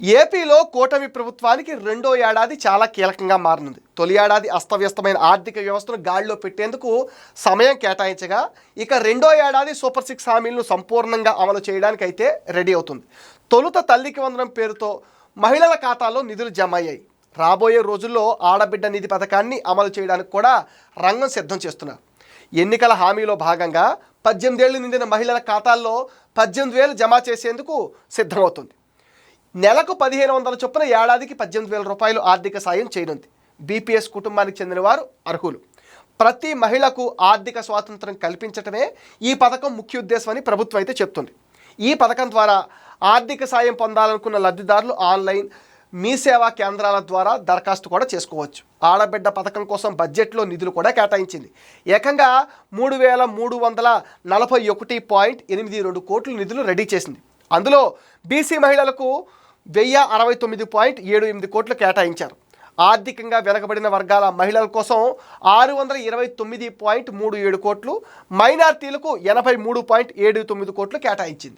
ఏపీలో కూటమి ప్రభుత్వానికి రెండో ఏడాది చాలా కీలకంగా మారనుంది. తొలి ఏడాది అస్తవ్యస్తమైన ఆర్థిక వ్యవస్థను గాడిలో పెట్టేందుకు సమయం కేటాయించగా ఇక రెండో ఏడాది సూపర్ సిక్స్ హామీలను సంపూర్ణంగా అమలు చేయడానికి అయితే రెడీ అవుతుంది. తొలుత తల్లికి వందనం పేరుతో మహిళల ఖాతాలో నిధులు జమ అయ్యాయి రాబోయే రోజుల్లో ఆడబిడ్డ నిధి పథకాన్ని అమలు చేయడానికి కూడా రంగం సిద్ధం చేస్తున్నారు. ఎన్నికల హామీలో భాగంగా పద్దెనిమిదేళ్ళు నిండిన మహిళల ఖాతాల్లో పద్దెనిమిది వేలు జమ చేసేందుకు సిద్ధమవుతుంది. నెలకు పదిహేను వందల చొప్పున ఏడాదికి పద్దెనిమిది వేల రూపాయలు ఆర్థిక సాయం చేయనుంది. బీపీఎస్ కుటుంబానికి చెందిన వారు అర్హులు. ప్రతి మహిళకు ఆర్థిక స్వాతంత్రం కల్పించటమే ఈ పథకం ముఖ్య ఉద్దేశమని ప్రభుత్వం అయితే చెప్తుంది. ఈ పథకం ద్వారా ఆర్థిక సాయం పొందాలనుకున్న లబ్ధిదారులు ఆన్లైన్ మీ సేవా కేంద్రాల ద్వారా దరఖాస్తు కూడా చేసుకోవచ్చు. ఆడబిడ్డ పథకం కోసం బడ్జెట్లో నిధులు కూడా కేటాయించింది. ఏకంగా మూడు వేల మూడు వందల నలభై ఒకటి పాయింట్ ఎనిమిది రెండు కోట్ల నిధులు రెడీ చేసింది. అందులో బీసీ మహిళలకు వెయ్యి అరవై తొమ్మిది పాయింట్ ఏడు ఎనిమిది కోట్లు కేటాయించారు. ఆర్థికంగా వెనకబడిన వర్గాల మహిళల కోసం ఆరు వందల ఇరవై తొమ్మిది పాయింట్ మూడు ఏడు కోట్లు మైనార్టీలకు ఎనభై మూడు పాయింట్ ఏడు తొమ్మిది కోట్లు కేటాయించింది.